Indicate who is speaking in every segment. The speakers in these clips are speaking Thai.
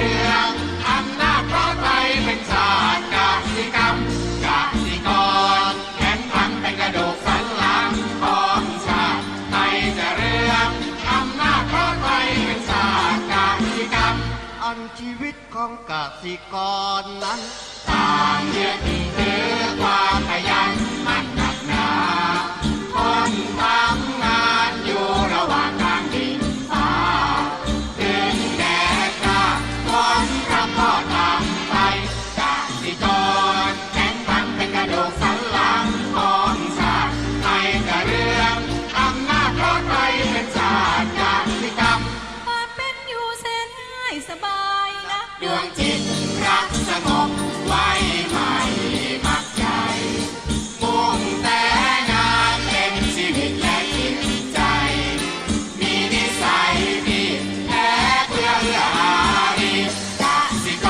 Speaker 1: รือนาาะไทยเป็นศาสตร์กสิกรรมกสิกรแข็งขังเป็นกระดูกสันหลังของชาติไทยจะเรืองอำนาจเพราะไทยเป็นศาสตร์กสิกรรมอันชีวิตของกสิกรนั้นต่างเดียดอีเดือ ดวงจิตรักสงบไว้ไม่มักใหญ่มุ่งแต่งานเป็นชีวิตและจิตใจ มีนิสัยดีแพ้เพื่อเอื้ออารีกะสิก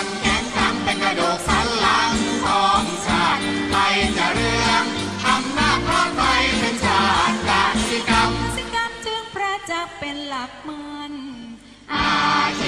Speaker 1: รแข็งทำเป็นกระดูกสันหลังของชาติไปจะเรื่องอำนาจพระไปเป็นชาติกสิกรรมสิกรรมจึงพระจักเป็นหลักมันอาชี